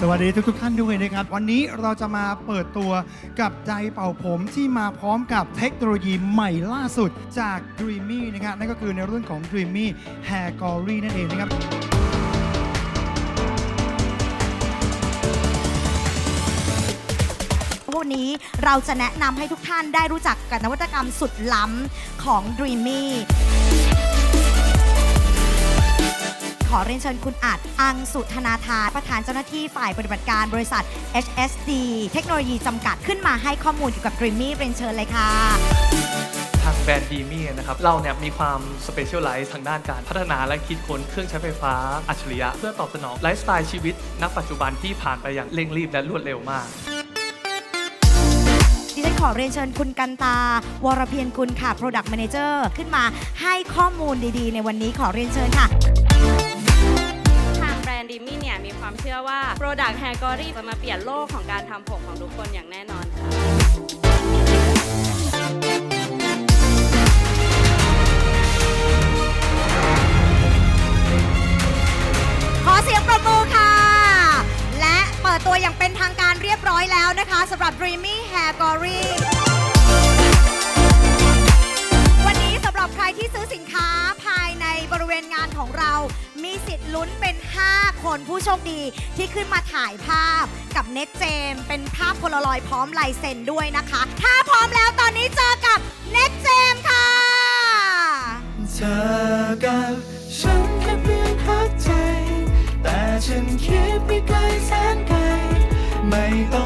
สวัสดีทุกๆท่านด้วยนะครับ วันนี้เราจะมาเปิดตัวกับไดเป่าผมที่มาพร้อมกับเทคโนโลยีใหม่ล่าสุดจาก Dreamy นะครับนั่นก็คือในรุ่นของ Dreamy Hair Glory นั่นเองนะครับวันนี้เราจะแนะนำให้ทุกท่านได้รู้จักกับนวัตกรรมสุดล้ำของ Dreamy อเรียนเชิญคุณอาจอังสุธนาธาประธานเจ้าหน้าที่ฝ่ายปฏิบัติการบริษัท HSD เทคโนโลยีจำกัดขึ้นมาให้ข้อมูลเกี่ยวกับ Dreamy เรียนเชิญเลยค่ะ ทางแบรนด์ดีมี่นะครับ เราเนี่ยมีความสเปเชียลไลซ์ทางด้านการพัฒนาและคิดค้นเครื่องใช้ไฟฟ้าอัจฉริยะ เพื่อตอบสนองไลฟ์สไตล์ชีวิตณปัจจุบันที่ผ่านไปอย่างเร่งรีบและรวดเร็วมาก ดิฉันขอเรียนเชิญคุณกันตา วรเพียรกุลค่ะ Product Manager ขึ้นมาให้ข้อมูลดีๆ ในวันนี้ขอเรียนเชิญค่ะทางแบร นดิมี่เนี่ยมีความเชื่อว่า Product Hair Glory จะมาเปลี่ยนโลกของการทำผมของทุกคนอย่างแน่นอนค่ะขอเสียงปรบมือค่ะ และเปิดตัวอย่างเป็นทางการเรียบร้อยแล้วนะคะสำหรับ Dreamy Hair Glory ริเวณงานของเรา มีสิทธิ์ลุ้นเป็น 5 คนผู้โชคดีที่ขึ้นมาถ่ายภาพกับเน็ตเจม เป็นภาพโพลารอยพร้อมลายเซ็นด้วยนะคะ ถ้าพร้อมแล้วตอนนี้เจอกับเน็ตเจมค่ะ เธอกับฉันแค่เพียงพักใจ แต่ฉันคิดไปไกลแสนไกล ไม่ต้อง